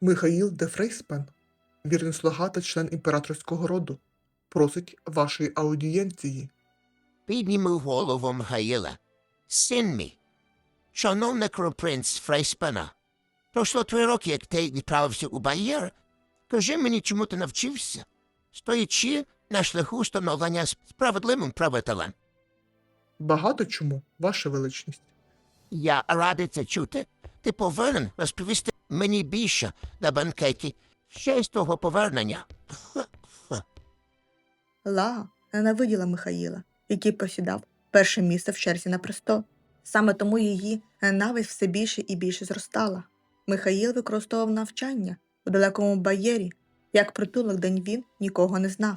Михаїл де Фрейспен, вірний слуга та член імператорського роду, просить вашої аудієнції. Підніму голову Михаїла. Син мій. Шановний кропринц Фрейспена, пройшло три роки, як ти відправився у Байєр. Кажи мені, чому ти навчився, стоячи на шляху становлення справедливим правителем. Багато чому, ваша величність. Я радий це чути. Ти повинен розповісти мені більше на банкеті ще з того повернення. Лага ненавиділа Михаїла, який посідав перше місце в черзі на престол. Саме тому її ненависть все більше і більше зростала. Михаїл використовував навчання у далекому бар'єрі, як притулок, де він нікого не знав.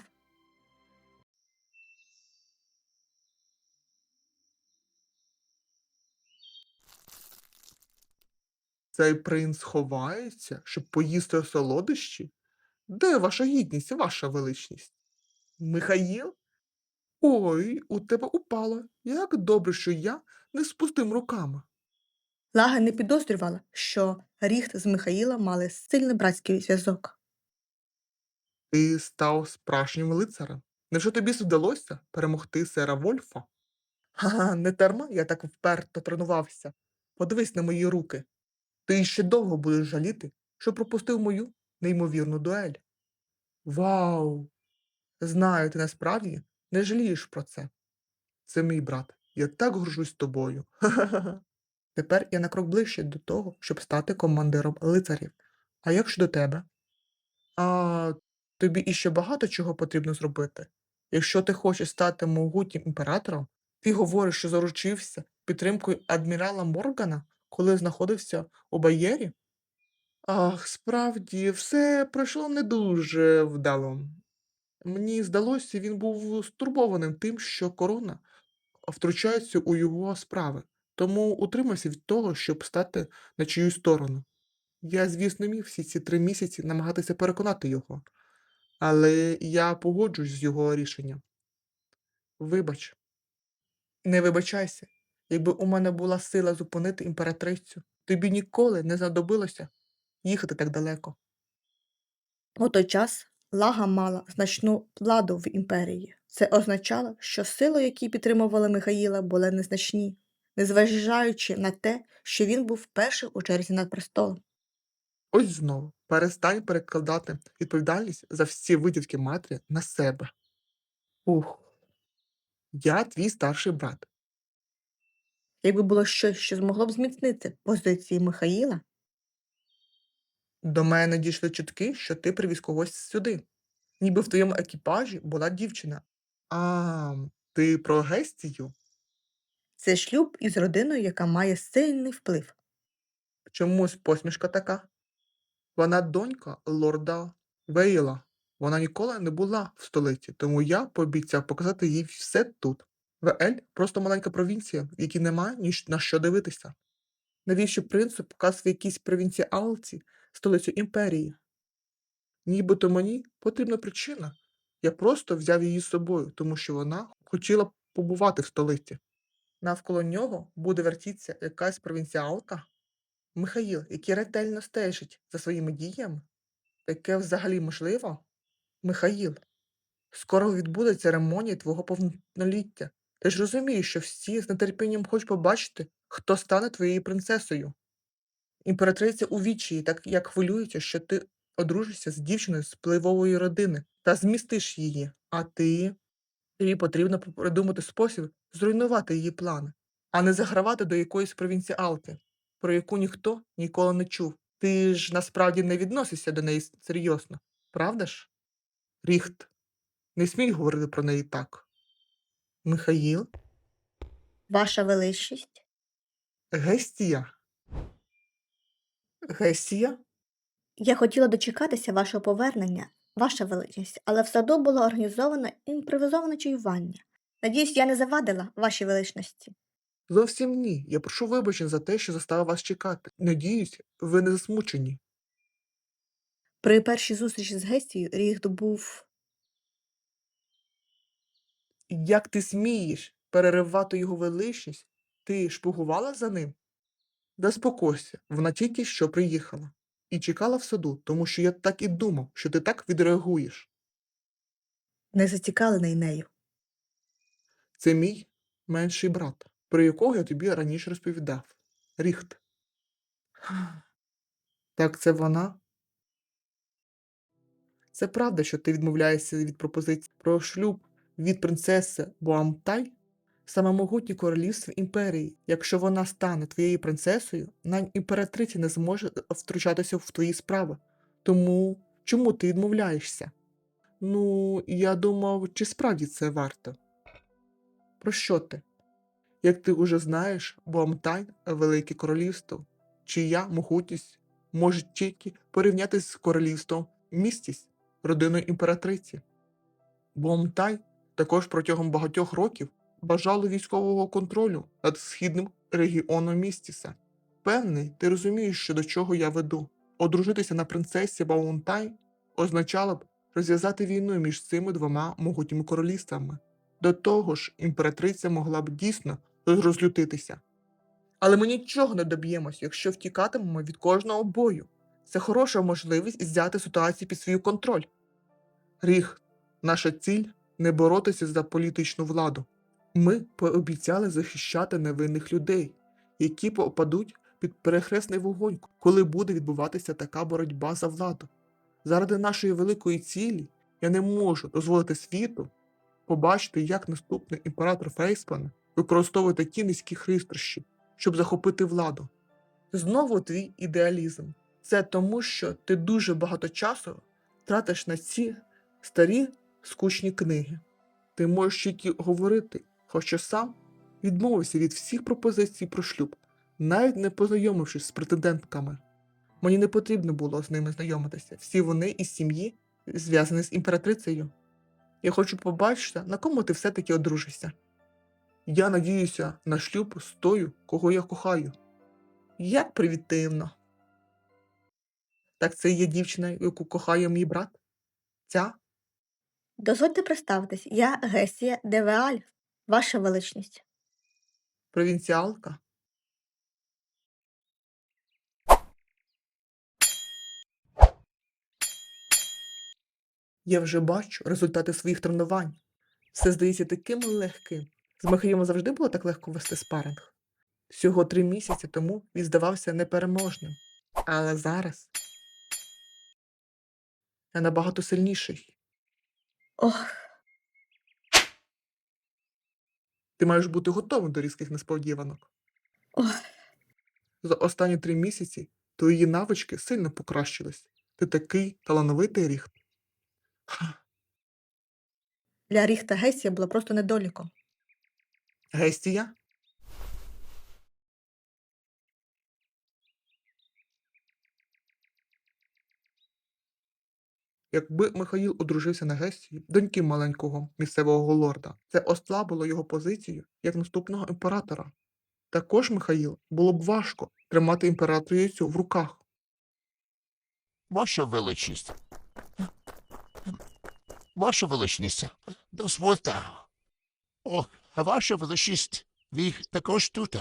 Цей принц ховається, щоб поїсти солодощі? Де ваша гідність, ваша величність? Михаїл? Ой, у тебе упало. Як добре, що я не з пустим руками. Лага не підозрювала, що Ріхт з Михаїла мали сильний братський зв'язок. Ти став справжнім лицарем. Невже тобі вдалося перемогти сера Вольфа? Ха, не дарма я так вперто тренувався. Подивись на мої руки. Ти ще довго будеш жаліти, що пропустив мою неймовірну дуель. Вау! Знаю, ти насправді не жалієш про це. Це мій брат. Я так горжусь тобою. Ха-ха-ха. Тепер я на крок ближче до того, щоб стати командиром лицарів. А як щодо тебе? А тобі іще багато чого потрібно зробити. Якщо ти хочеш стати могутнім імператором, ти говориш, що заручився підтримкою адмірала Моргана, коли знаходився у Байєрі? Ах, справді, все пройшло не дуже вдало. Мені здалося, він був стурбованим тим, що корона втручається у його справи, тому утримався від того, щоб стати на чиюсь сторону. Я, звісно, міг всі ці три місяці намагатися переконати його, але я погоджуюсь з його рішенням. Вибач, не вибачайся, якби у мене була сила зупинити імператрицю, тобі ніколи не знадобилося їхати так далеко. У той час Лага мала значну владу в імперії. Це означало, що сили, які підтримували Михаїла, були незначні, незважаючи на те, що він був перший у черзі над престолом. Ось знову перестань перекладати відповідальність за всі видівки матері на себе. Ух. Я твій старший брат. Якби було щось, що змогло б зміцнити позиції Михаїла, До мене дійшли чутки, що ти привіз когось сюди. Ніби в твоєму екіпажі була дівчина. А, ти про Гестію? це шлюб із родиною, яка має сильний вплив. Чомусь посмішка така. Вона донька лорда Вейла. Вона ніколи не була в столиці, тому я пообіцяв показати їй все тут. Веель просто маленька провінція, в якій немає ні на що дивитися. Навіщо принцу показувати якійсь провінціалці столицю імперії? Нібито мені потрібна причина. Я просто взяв її з собою, тому що вона хотіла побувати в столиці. Навколо нього буде вертітися якась провінціалка. Михаїл, який ретельно стежить за своїми діями, таке взагалі можливо? Михаїл, скоро відбудеться церемонія твого повноліття. Ти ж розумієш, що всі з нетерпінням хочуть побачити, хто стане твоєю принцесою. Імператриця у вічі так як хвилюється, що ти одружишся з дівчиною з впливової родини та змістиш її, а ти. Тобі потрібно придумати спосіб зруйнувати її плани, а не загравати до якоїсь провінціалки, про яку ніхто ніколи не чув. Ти ж насправді не відносишся до неї серйозно, правда ж? Ріхт, не смій говорити про неї так. Михаїл, Ваша величність? Гестія. Гестія? Я хотіла дочекатися вашого повернення, ваша величність, але в саду було організовано імпровізоване чаювання. Надіюсь, я не завадила вашій величності. Зовсім ні. Я прошу вибачення за те, що заставив вас чекати. Надіюсь, ви не засмучені. При першій зустрічі з Гестією Ріхт був Як ти смієш переривати його величність? Ти шпугувала за ним? Заспокойся, вона тільки що приїхала. і чекала в саду, тому що я так і думав, що ти так відреагуєш. Не зацікавлений нею. Це мій менший брат, про якого я тобі раніше розповідав. Ріхт. Так це вона? Це правда, що ти відмовляєшся від пропозицій про шлюб від принцеси Буамтай? Саме могутнє королівство імперії. Якщо вона стане твоєю принцесою, навіть імператриця не зможе втручатися в твої справи. Тому чому ти відмовляєшся? Ну, я думав, чи справді це варто? Про що ти? Як ти уже знаєш, Буамтай – велике королівство, чия могутність може тільки порівнятися з королівством містість родиною імператриці. Буамтай також протягом багатьох років бажало військового контролю над східним регіоном Містіса. Певний, ти розумієш, що до чого я веду. Одружитися на принцесі Баунтай означало б розв'язати війну між цими двома могутніми королівствами. До того ж, імператриця могла б дійсно розлютитися. Але ми нічого не доб'ємось, якщо втікатимемо від кожного бою. Це хороша можливість взяти ситуацію під свій контроль. Ріг, наша ціль не боротися за політичну владу. Ми пообіцяли захищати невинних людей, які попадуть під перехресний вогонь, коли буде відбуватися така боротьба за владу. Заради нашої великої цілі я не можу дозволити світу побачити, як наступний імператор Фейспана використовує такі низькі хитрощі, щоб захопити владу. Знову твій ідеалізм. Це тому, що ти дуже багато часу тратиш на ці старі скучні книги. Ти можеш тільки говорити, хоча сам відмовився від всіх пропозицій про шлюб, навіть не познайомившись з претендентками. Мені не потрібно було з ними знайомитися. Всі вони із сім'ї зв'язані з імператрицею. Я хочу побачити, на кому ти все-таки одружишся. Я надіюся на шлюб з тою, кого я кохаю. Як привітивно. Так це є дівчина, яку кохає мій брат? Ця? Дозвольте представитись, я Гесія Девеаль, ваша величність. Провінціалка? Я вже бачу результати своїх тренувань. Все здається таким легким. З Михаїлом завжди було так легко вести спаринг. Всього три місяці тому він здавався непереможним. Але зараз я набагато сильніший. Ох, Ти маєш бути готовим до різких несподіванок. ох, За останні три місяці твої навички сильно покращились. Ти такий талановитий ріхт. для Ріхта Гесія була просто недоліком. Гестія? Якби Михаїл одружився на Гестії, доньки маленького місцевого лорда, це ослабило його позицію як наступного імператора. Також Михаїл було б важко тримати імператрицю в руках. Ваша величність. Ваша величність, дозвольте. О, а ваша величність, ви також тут.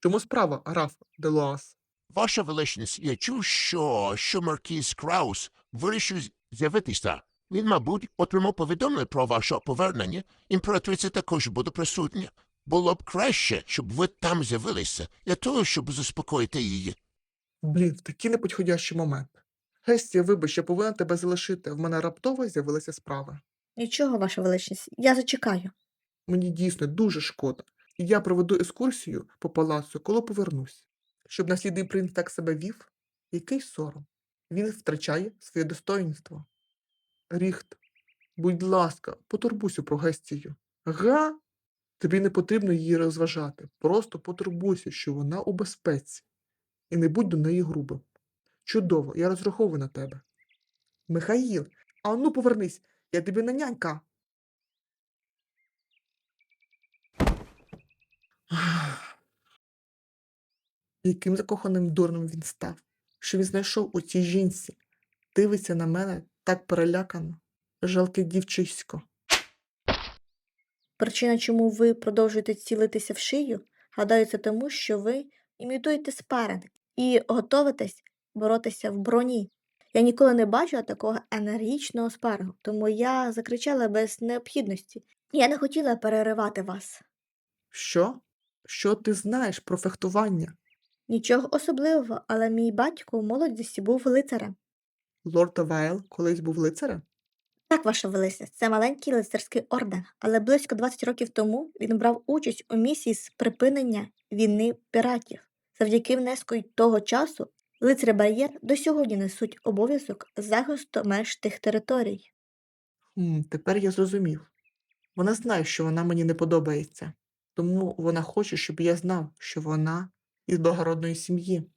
Чому справа, граф Делуас? Ваша величність, я чув, що, що Маркіз Краус вирішив з'явитися. Він, мабуть, отримав повідомлення про ваше повернення. Імператриця також буде присутня. Було б краще, щоб ви там з'явилися, для того, щоб заспокоїти її. Блін, в такий неподходящий момент. Гестія, вибач, я повинна тебе залишити. В мене раптово з'явилися справи. Нічого, ваша величність, я зачекаю. Мені дійсно дуже шкода. І я проведу екскурсію по палацу, коли повернусь. Щоб наслідний принц так себе вів, який сором. Він втрачає своє достоїнство. Ріхт, будь ласка, потурбуйся про Гестію. Га? Тобі не потрібно її розважати. Просто потурбуйся, що вона у безпеці. І не будь до неї грубим. Чудово, я розраховую на тебе. Михаїл, а ну повернись, я тобі не нянька. Яким закоханим дурним він став, що він знайшов у цій жінці, дивиться на мене так перелякано, жалке дівчисько. Причина, чому ви продовжуєте цілитися в шию, гадаю, це тому, що ви імітуєте спаринг і готовитесь боротися в броні. Я ніколи не бачила такого енергічного спаргу, тому я закричала без необхідності. Я не хотіла переривати вас. Що? Що ти знаєш про фехтування? Нічого особливого, але мій батько у молодості був лицарем. Лорд Вейл колись був лицарем? Так, ваша величність, це маленький лицарський орден, але близько 20 років тому він брав участь у місії з припинення війни піратів. Завдяки внеску й того часу лицарі бар'єр до сьогодні несуть обов'язок захисту меж тих територій. Хм, тепер я зрозумів. Вона знає, що вона мені не подобається, тому вона хоче, щоб я знав, що вона із благородної сім'ї.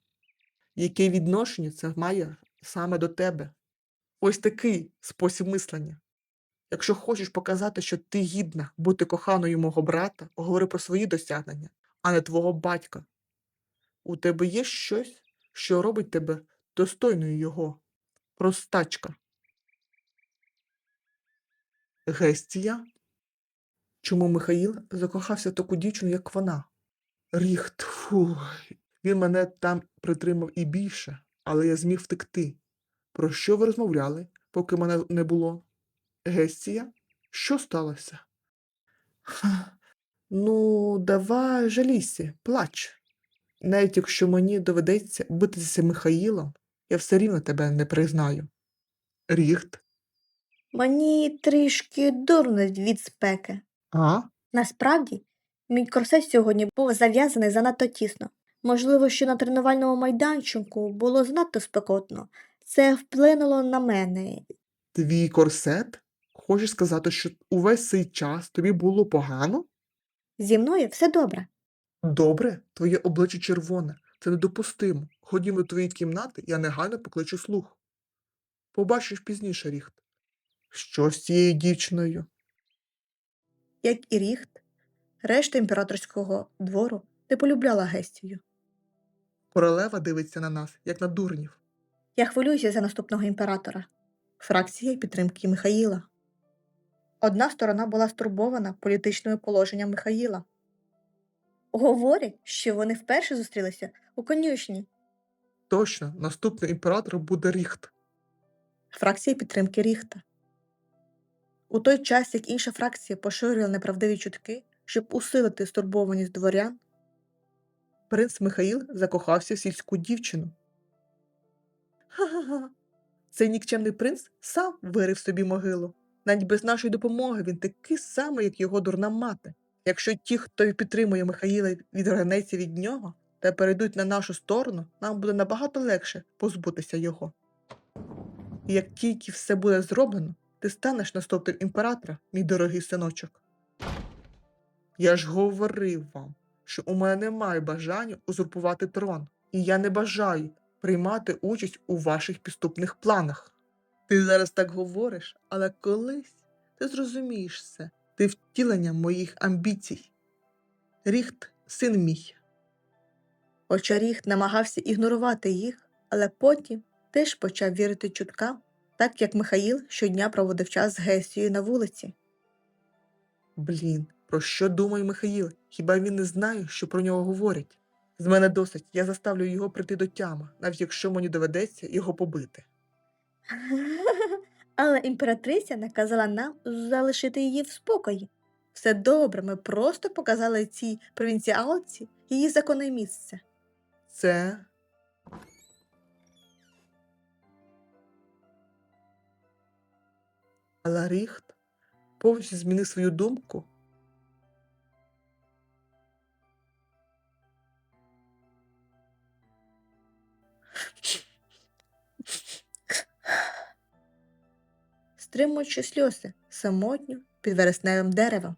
Яке відношення це має саме до тебе? Ось такий спосіб мислення. Якщо хочеш показати, що ти гідна бути коханою мого брата, говори про свої досягнення, а не твого батька. У тебе є щось, що робить тебе достойною його. Простачка. Гестія? Чому Михаїл закохався в таку дівчину, як вона? Ріхт, фу. Він мене там притримав і більше, але я зміг втекти. Про що ви розмовляли, поки мене не було? Гестія? Що сталося? Ха, Ну, давай жалійся, плач. Навіть якщо мені доведеться битися Михаїлом, я все рівно тебе не признаю. Ріхт? Мені трішки дурно від спеки. А? Насправді, мій корсет сьогодні був зав'язаний занадто тісно. Можливо, що на тренувальному майданчику було занадто спекотно. Це вплинуло на мене. Твій корсет? Хочеш сказати, що увесь цей час тобі було погано? Зі мною все добре. Добре, твоє обличчя червоне. Це недопустимо. Ходімо до твоєї кімнати, я негайно покличу слух. Побачиш пізніше, Ріхт. Що з цією дівчиною? Як і Ріхт, решта імператорського двору не полюбляла Гестію. Королева дивиться на нас, як на дурнів. Я хвилююся за наступного імператора. Фракція підтримки Михаїла. Одна сторона була стурбована політичним положенням Михаїла. Говорять, що вони вперше зустрілися у конюшні. Точно, наступним імператором буде Ріхт. Фракція підтримки Ріхта. У той час, як інша фракція поширювала неправдиві чутки, щоб усилити стурбованість дворян, принц Михаїл закохався в сільську дівчину. Ха-ха-ха. Цей нікчемний принц сам вирив собі могилу. Навіть без нашої допомоги він такий самий, як його дурна мати. Якщо ті, хто підтримує Михаїла, відвернеться від нього та перейдуть на нашу сторону, нам буде набагато легше позбутися його. І як тільки все буде зроблено, ти станеш наступним імператора, мій дорогий синочок. Я ж говорив вам, що у мене немає бажання узурпувати трон, і я не бажаю приймати участь у ваших підступних планах. Ти зараз так говориш, але колись ти зрозумієш це. Ти втілення моїх амбіцій. Ріхт, син мій. Хоча Ріхт намагався ігнорувати їх, але потім теж почав вірити чуткам, так як Михаїл щодня проводив час з Гесією на вулиці. Блін, про що думає Михаїл? Хіба він не знає, що про нього говорять? З мене досить, я заставлю його прийти до тями, навіть якщо мені доведеться його побити. Але імператриця наказала нам залишити її в спокої. Все добре, ми просто показали цій провінціалці її законне місце. Це. Але Ріхт повністю змінив свою думку. Стримуючи сльози самотньо під вересневим деревом.